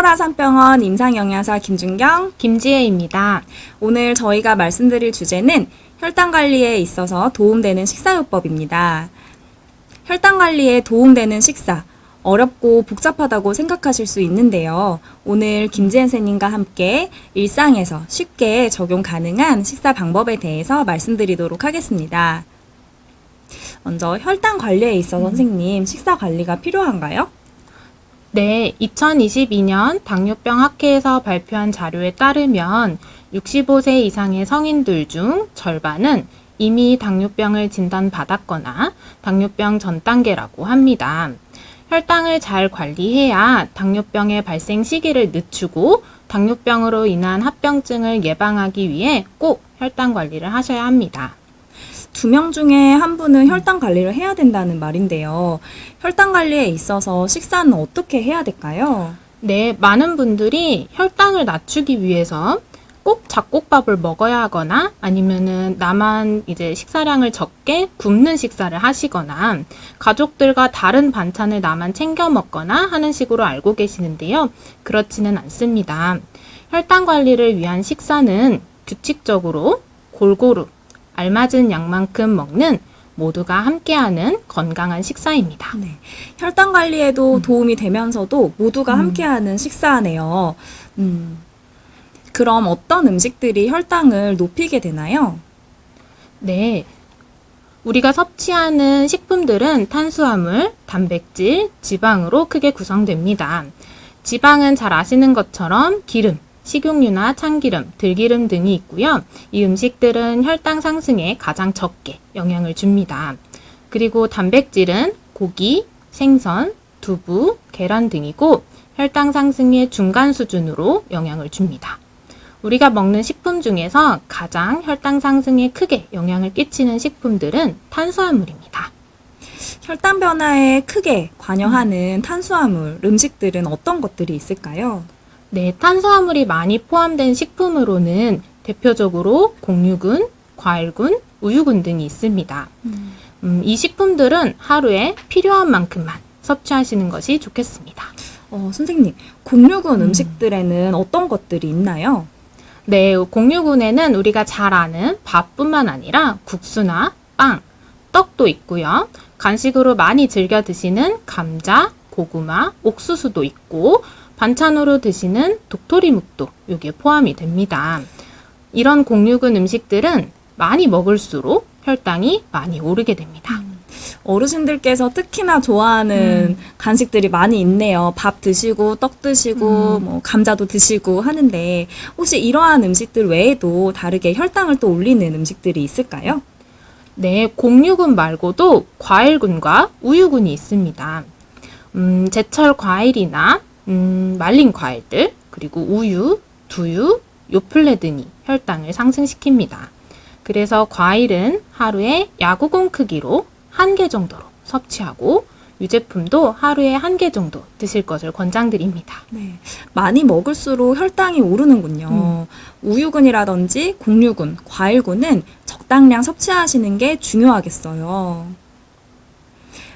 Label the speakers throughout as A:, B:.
A: 설화산병원 임상영양사 김준경.
B: 김지혜입니다.
A: 오늘 저희가 말씀드릴 주제는 혈당 관리에 있어서 도움되는 식사요법입니다. 혈당 관리에 도움되는 식사. 어렵고 복잡하다고 생각하실 수 있는데요. 오늘 김지혜 선생님과 함께 일상에서 쉽게 적용 가능한 식사 방법에 대해서 말씀드리도록 하겠습니다. 먼저 혈당 관리에 있어서 선생님 식사 관리가 필요한가요?
B: 네, 2022년 당뇨병 학회에서 발표한 자료에 따르면 65세 이상의 성인들 중 절반은 이미 당뇨병을 진단받았거나 당뇨병 전 단계라고 합니다. 혈당을 잘 관리해야 당뇨병의 발생 시기를 늦추고 당뇨병으로 인한 합병증을 예방하기 위해 꼭 혈당 관리를 하셔야 합니다.
A: 두 명 중에 한 분은 혈당 관리를 해야 된다는 말인데요. 혈당 관리에 있어서 식사는 어떻게 해야 될까요?
B: 네, 많은 분들이 혈당을 낮추기 위해서 꼭 잡곡밥을 먹어야 하거나 아니면은 나만 이제 식사량을 적게 굶는 식사를 하시거나 가족들과 다른 반찬을 나만 챙겨 먹거나 하는 식으로 알고 계시는데요. 그렇지는 않습니다. 혈당 관리를 위한 식사는 규칙적으로 골고루 알맞은 양만큼 먹는 모두가 함께하는 건강한 식사입니다.
A: 네. 혈당 관리에도 도움이 되면서도 모두가 함께하는 식사네요. 음. 그럼 어떤 음식들이 혈당을 높이게 되나요?
B: 네. 우리가 섭취하는 식품들은 탄수화물, 단백질, 지방으로 크게 구성됩니다. 지방은 잘 아시는 것처럼 기름, 식용유나 참기름, 들기름 등이 있고요. 이 음식들은 혈당 상승에 가장 적게 영향을 줍니다. 그리고 단백질은 고기, 생선, 두부, 계란 등이고 혈당 상승의 중간 수준으로 영향을 줍니다. 우리가 먹는 식품 중에서 가장 혈당 상승에 크게 영향을 끼치는 식품들은 탄수화물입니다.
A: 혈당 변화에 크게 관여하는 탄수화물 음식들은 어떤 것들이 있을까요?
B: 네, 탄수화물이 많이 포함된 식품으로는 대표적으로 곡류군, 과일군, 우유군 등이 있습니다. 음, 이 식품들은 하루에 필요한 만큼만 섭취하시는 것이 좋겠습니다.
A: 어, 선생님, 곡류군 음. 식들에는 어떤 것들이 있나요?
B: 네, 곡류군에는 우리가 잘 아는 밥뿐만 아니라 국수나 빵, 떡도 있고요. 간식으로 많이 즐겨 드시는 감자, 고구마, 옥수수도 있고 반찬으로 드시는 독토리묵도 여기에 포함이 됩니다. 이런 곡류군 음식들은 많이 먹을수록 혈당이 많이 오르게 됩니다.
A: 어르신들께서 특히나 좋아하는 간식들이 많이 있네요. 밥 드시고, 떡 드시고, 뭐, 감자도 드시고 하는데, 혹시 이러한 음식들 외에도 다르게 혈당을 또 올리는 음식들이 있을까요?
B: 네, 곡류군 말고도 과일군과 우유군이 있습니다. 음, 제철 과일이나 음, 말린 과일들, 그리고 우유, 두유, 요플레 등이 혈당을 상승시킵니다. 그래서 과일은 하루에 야구공 크기로 한 개 정도로 섭취하고 유제품도 하루에 한 개 정도 드실 것을 권장드립니다.
A: 네. 많이 먹을수록 혈당이 오르는군요. 우유군이라든지 곡류군, 과일군은 적당량 섭취하시는 게 중요하겠어요.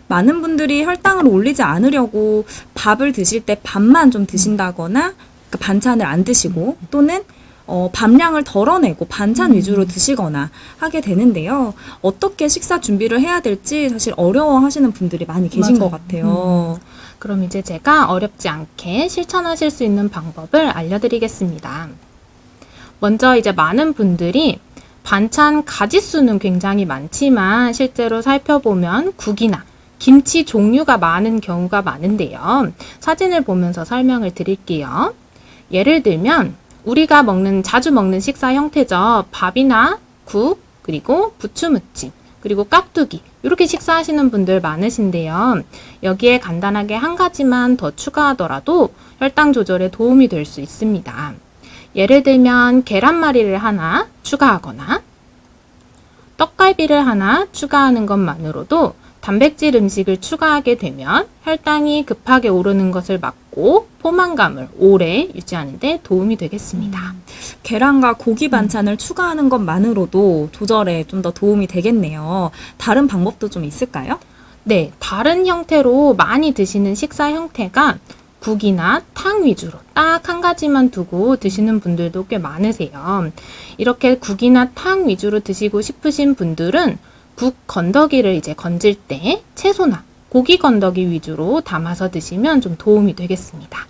A: 많은 분들이 혈당을 올리지 않으려고 밥을 드실 때 밥만 좀 드신다거나 그 반찬을 안 드시고 또는 어, 밥량을 덜어내고 반찬 위주로 드시거나 하게 되는데요. 어떻게 식사 준비를 해야 될지 사실 어려워하시는 분들이 많이 계신
B: 맞아요.
A: 것 같아요.
B: 그럼 이제 제가 어렵지 않게 실천하실 수 있는 방법을 알려드리겠습니다. 먼저 이제 많은 분들이 반찬 가지수는 굉장히 많지만 실제로 살펴보면 국이나 김치 종류가 많은 경우가 많은데요. 사진을 보면서 설명을 드릴게요. 예를 들면 우리가 먹는 자주 먹는 식사 형태죠. 밥이나 국, 그리고 부추무침, 그리고 깍두기 이렇게 식사하시는 분들 많으신데요. 여기에 간단하게 한 가지만 더 추가하더라도 혈당 조절에 도움이 될 수 있습니다. 예를 들면 계란말이를 하나 추가하거나 떡갈비를 하나 추가하는 것만으로도 단백질 음식을 추가하게 되면 혈당이 급하게 오르는 것을 막고 포만감을 오래 유지하는 데 도움이 되겠습니다.
A: 계란과 고기 반찬을 추가하는 것만으로도 조절에 좀 더 도움이 되겠네요. 다른 방법도 좀 있을까요?
B: 네, 다른 형태로 많이 드시는 식사 형태가 국이나 탕 위주로 딱 한 가지만 두고 드시는 분들도 꽤 많으세요. 이렇게 국이나 탕 위주로 드시고 싶으신 분들은 국 건더기를 이제 건질 때 채소나 고기 건더기 위주로 담아서 드시면 좀 도움이 되겠습니다.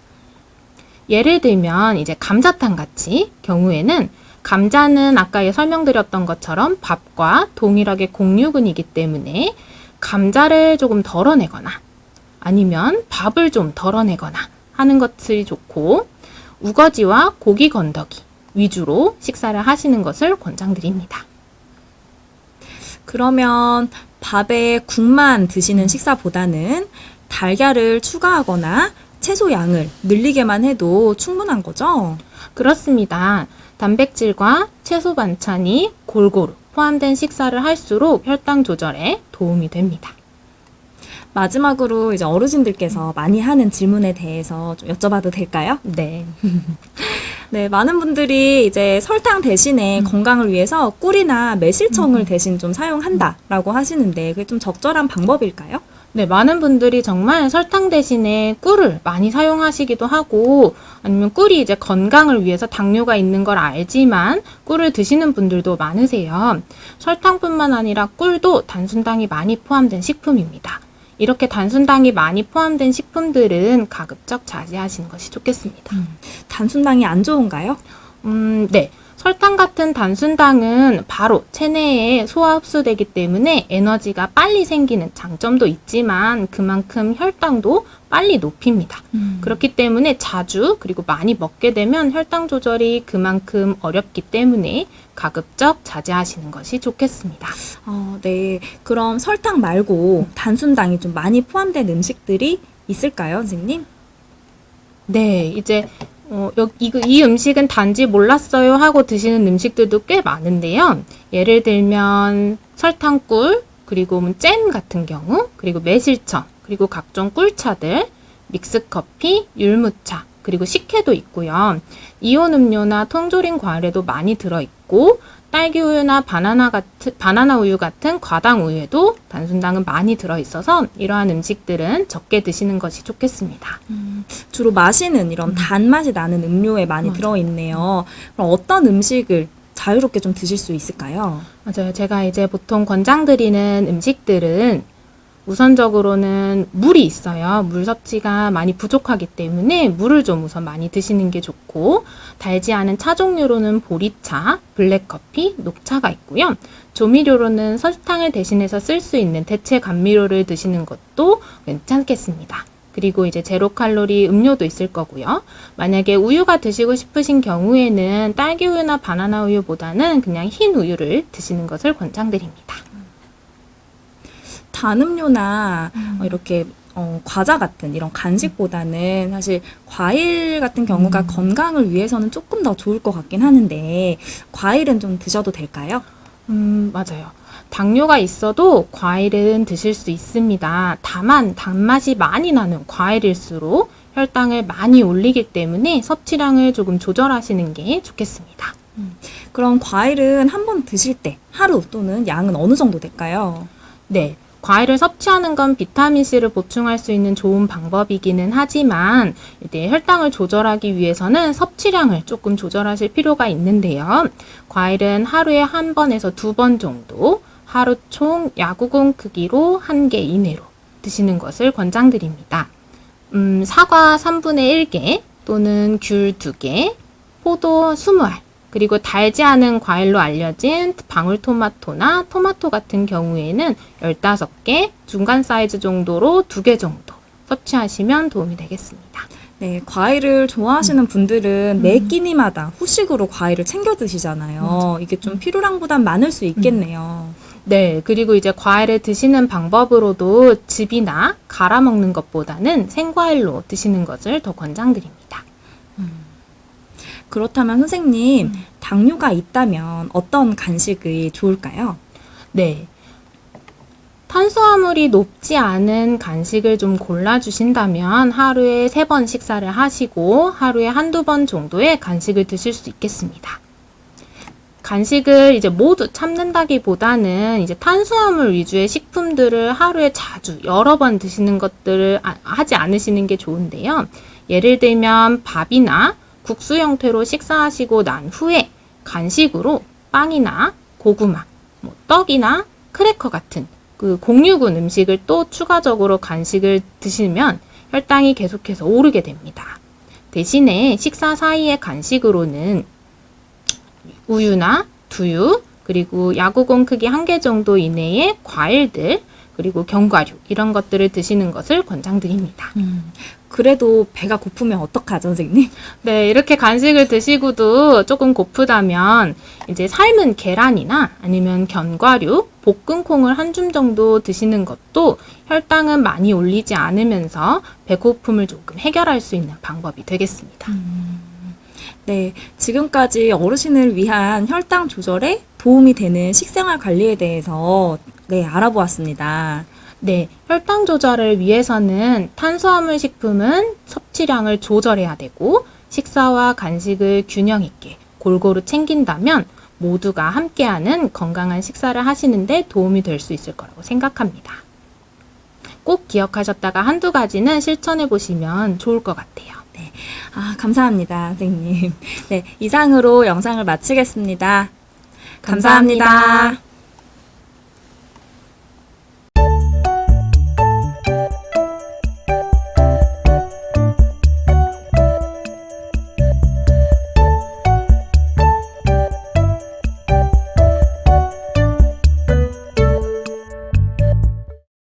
B: 예를 들면 이제 감자탕 같이 경우에는 감자는 아까 예 설명드렸던 것처럼 밥과 동일하게 공유근이기 때문에 감자를 조금 덜어내거나 아니면 밥을 좀 덜어내거나 하는 것이 좋고 우거지와 고기 건더기 위주로 식사를 하시는 것을 권장드립니다.
A: 그러면 밥에 국만 드시는 식사보다는 달걀을 추가하거나 채소 양을 늘리게만 해도 충분한 거죠?
B: 그렇습니다. 단백질과 채소 반찬이 골고루 포함된 식사를 할수록 혈당 조절에 도움이 됩니다.
A: 마지막으로 이제 어르신들께서 많이 하는 질문에 대해서 좀 여쭤봐도 될까요?
B: 네.
A: 네, 많은 분들이 이제 설탕 대신에 건강을 위해서 꿀이나 매실청을 대신 좀 사용한다라고 하시는데 그게 좀 적절한 방법일까요?
B: 네, 많은 분들이 정말 설탕 대신에 꿀을 많이 사용하시기도 하고 아니면 꿀이 이제 건강을 위해서 당뇨가 있는 걸 알지만 꿀을 드시는 분들도 많으세요. 설탕뿐만 아니라 꿀도 단순당이 많이 포함된 식품입니다. 이렇게 단순당이 많이 포함된 식품들은 가급적 자제하시는 것이 좋겠습니다.
A: 단순당이 안 좋은가요?
B: 음, 네. 설탕 같은 단순당은 바로 체내에 소화 흡수되기 때문에 에너지가 빨리 생기는 장점도 있지만 그만큼 혈당도 빨리 높입니다. 그렇기 때문에 자주 그리고 많이 먹게 되면 혈당 조절이 그만큼 어렵기 때문에 가급적 자제하시는 것이 좋겠습니다.
A: 어, 네. 그럼 설탕 말고 단순당이 좀 많이 포함된 음식들이 있을까요, 선생님?
B: 네, 이제 어, 여, 이, 이 음식은 단지 몰랐어요 하고 드시는 음식들도 꽤 많은데요. 예를 들면 설탕꿀, 그리고 뭐잼 같은 경우, 그리고 매실청, 그리고 각종 꿀차들, 믹스커피, 율무차, 그리고 식혜도 있고요. 이온 음료나 통조림 과일에도 많이 들어있고, 딸기 우유나 바나나 같은 바나나 우유 같은 과당 우유에도 단순당은 많이 들어 있어서 이러한 음식들은 적게 드시는 것이 좋겠습니다.
A: 주로 마시는 이런 단맛이 나는 음료에 많이
B: 맞아요.
A: 들어 있네요. 그럼 어떤 음식을 자유롭게 좀 드실 수 있을까요?
B: 맞아요. 제가 이제 보통 권장드리는 음식들은 우선적으로는 물이 있어요. 물 섭취가 많이 부족하기 때문에 물을 좀 우선 많이 드시는 게 좋고, 달지 않은 차 종류로는 보리차, 블랙커피, 녹차가 있고요. 조미료로는 설탕을 대신해서 쓸 수 있는 대체 감미료를 드시는 것도 괜찮겠습니다. 그리고 이제 제로 칼로리 음료도 있을 거고요. 만약에 우유가 드시고 싶으신 경우에는 딸기 우유나 바나나 우유보다는 그냥 흰 우유를 드시는 것을 권장드립니다.
A: 단 음료나 어, 이렇게 어, 과자 같은 이런 간식보다는 사실 과일 같은 경우가 건강을 위해서는 조금 더 좋을 것 같긴 하는데 과일은 좀 드셔도 될까요?
B: 음, 맞아요. 당뇨가 있어도 과일은 드실 수 있습니다. 다만 단맛이 많이 나는 과일일수록 혈당을 많이 올리기 때문에 섭취량을 조금 조절하시는 게 좋겠습니다.
A: 그럼 과일은 한 번 드실 때 하루 또는 양은 어느 정도 될까요?
B: 네. 과일을 섭취하는 건 비타민C를 보충할 수 있는 좋은 방법이기는 하지만 이제 혈당을 조절하기 위해서는 섭취량을 조금 조절하실 필요가 있는데요. 과일은 하루에 한 번에서 두 번 정도 하루 총 야구공 크기로 한 개 이내로 드시는 것을 권장드립니다. 음, 사과 3분의 1개 또는 귤 2개, 포도 20알, 그리고 달지 않은 과일로 알려진 방울토마토나 토마토 같은 경우에는 15개, 중간 사이즈 정도로 2개 정도 섭취하시면 도움이 되겠습니다.
A: 네, 과일을 좋아하시는 분들은 매 끼니마다 후식으로 과일을 챙겨 드시잖아요. 이게 좀 필요량보단 많을 수 있겠네요.
B: 네, 그리고 이제 과일을 드시는 방법으로도 즙이나 갈아 먹는 것보다는 생과일로 드시는 것을 더 권장드립니다.
A: 그렇다면 선생님, 당뇨가 있다면 어떤 간식이 좋을까요?
B: 네. 탄수화물이 높지 않은 간식을 좀 골라주신다면 하루에 세 번 식사를 하시고 하루에 한두 번 정도의 간식을 드실 수 있겠습니다. 간식을 이제 모두 참는다기보다는 이제 탄수화물 위주의 식품들을 하루에 자주 여러 번 드시는 것들을 아- 하지 않으시는 게 좋은데요. 예를 들면 밥이나 국수 형태로 식사하시고 난 후에 간식으로 빵이나 고구마, 뭐 떡이나 크래커 같은 그 공유군 음식을 또 추가적으로 간식을 드시면 혈당이 계속해서 오르게 됩니다. 대신에 식사 사이의 간식으로는 우유나 두유, 그리고 야구공 크기 한 개 정도 이내의 과일들, 그리고 견과류, 이런 것들을 드시는 것을 권장드립니다.
A: 그래도 배가 고프면 어떡하죠, 선생님?
B: 네, 이렇게 간식을 드시고도 조금 고프다면 이제 삶은 계란이나 아니면 견과류, 볶은 콩을 한 줌 정도 드시는 것도 혈당은 많이 올리지 않으면서 배고픔을 조금 해결할 수 있는 방법이 되겠습니다.
A: 네, 지금까지 어르신을 위한 혈당 조절에 도움이 되는 식생활 관리에 대해서 네, 알아보았습니다.
B: 네, 혈당 조절을 위해서는 탄수화물 식품은 섭취량을 조절해야 되고 식사와 간식을 균형 있게 골고루 챙긴다면 모두가 함께하는 건강한 식사를 하시는데 도움이 될 수 있을 거라고 생각합니다. 꼭 기억하셨다가 한두 가지는 실천해 보시면 좋을 것 같아요.
A: 아, 감사합니다, 선생님. 네, 이상으로 영상을 마치겠습니다 감사합니다.
B: 감사합니다.